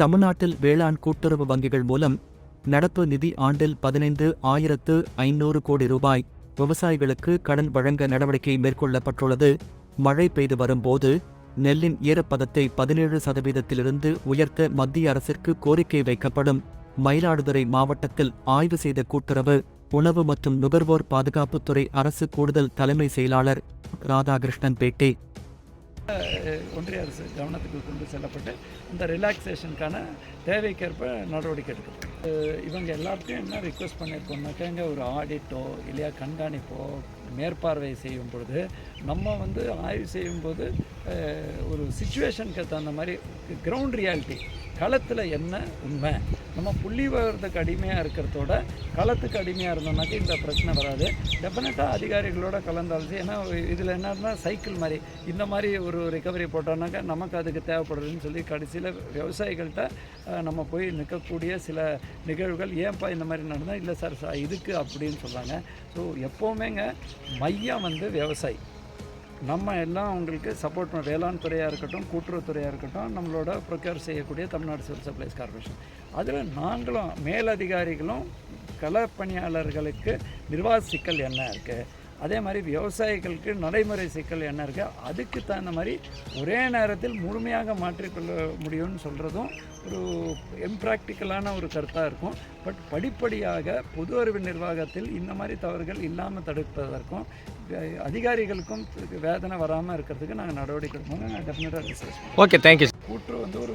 தமிழ்நாட்டில் வேளாண் கூட்டுறவு வங்கிகள் மூலம் நடப்பு நிதி ஆண்டில் பதினைந்து ஆயிரத்து ஐநூறு கோடி ரூபாய் விவசாயிகளுக்கு கடன் வழங்க நடவடிக்கை மேற்கொள்ளப்பட்டுள்ளது. மழை பெய்து வரும்போது நெல்லின் ஈரப்பதத்தை பதினேழு சதவீதத்திலிருந்து உயர்த்த மத்திய அரசிற்கு கோரிக்கை வைக்கப்படும். மயிலாடுதுறை மாவட்டத்தில் ஆய்வு செய்த கூட்டுறவு உணவு மற்றும் நுகர்வோர் பாதுகாப்புத்துறை அரசு கூடுதல் தலைமை செயலாளர் ராதாகிருஷ்ணன் பேட்டி. ஒன்றிய அரசு கவனத்துக்கு கொண்டு செல்லப்பட்டு இந்த ரிலாக்ஸேஷனுக்கான தேவைக்கேற்ப நடவடிக்கை எடுக்கும் இவங்க எல்லாத்தையும் என்ன ரிக்வெஸ்ட் பண்ணியிருக்கோம்னாக்கா இங்கே ஒரு ஆடிட்டோ இல்லையா கண்காணிப்போ மேற்பார்வை செய்யும் பொழுது நம்ம வந்து ஆய்வு செய்யும்போது ஒரு சுச்சுவேஷனுக்கு தகுந்த மாதிரி கிரவுண்ட் ரியாலிட்டி களத்தில் என்ன உண்மை? நம்ம புள்ளி விவரத்துக்கு அடிமையாக இருக்கிறதோட களத்துக்கு அடிமையாக இருந்தோம்னாக்கா இந்த பிரச்சனை வராது. டெஃபினட்டாக அதிகாரிகளோட கலந்தாலும் ஏன்னா இதில் என்னன்னா சைக்கிள் மாதிரி. இந்த மாதிரி ஒரு ரிகவரி போட்டோம்னாக்கா நமக்கு அதுக்கு தேவைப்படுதுன்னு சொல்லி கடைசியில் விவசாயிகள்கிட்ட நம்ம போய் நிற்கக்கூடிய சில நிகழ்வுகள் ஏன்ப்பா இந்த மாதிரி நடந்தால் இல்லை சார் சார் இதுக்கு அப்படின்னு சொல்கிறாங்க ஸோ எப்போவுமேங்க மையம் வந்து விவசாயி. நம்ம எல்லாம் அவங்களுக்கு சப்போர்ட் பண்ண வேளாண் துறையாக இருக்கட்டும் கூட்டுறவுத்துறையாக இருக்கட்டும் நம்மளோட ப்ரொக்யூர் செய்யக்கூடிய தமிழ்நாடு சிவில் சப்ளைஸ் கார்பரேஷன் அதில் நாங்களும் மேலதிகாரிகளும் களப்பணியாளர்களுக்கு நிர்வாக சிக்கல் என்ன இருக்குது அதே மாதிரி விவசாயிகளுக்கு நடைமுறை சிக்கல் என்ன இருக்குது அதுக்கு தகுந்த மாதிரி ஒரே நேரத்தில் முழுமையாக மாற்றிக்கொள்ள முடியும்னு சொல்கிறதும் ஒரு இம்ப்ராக்டிக்கலான ஒரு கருத்தாக இருக்கும். பட் படிப்படியாக பொது அறிவு நிர்வாகத்தில் இந்த மாதிரி தவறுகள் இல்லாமல் தடுப்பதற்கும் அதிகாரிகளுக்கும் வேதனை வராமல் இருக்கிறதுக்கு நாங்கள் நடவடிக்கை எடுப்போம் நாங்கள் டெஃபினட்டாக ரிசர்ச் ஓகே தேங்க்யூ கூற்று வந்து ஒரு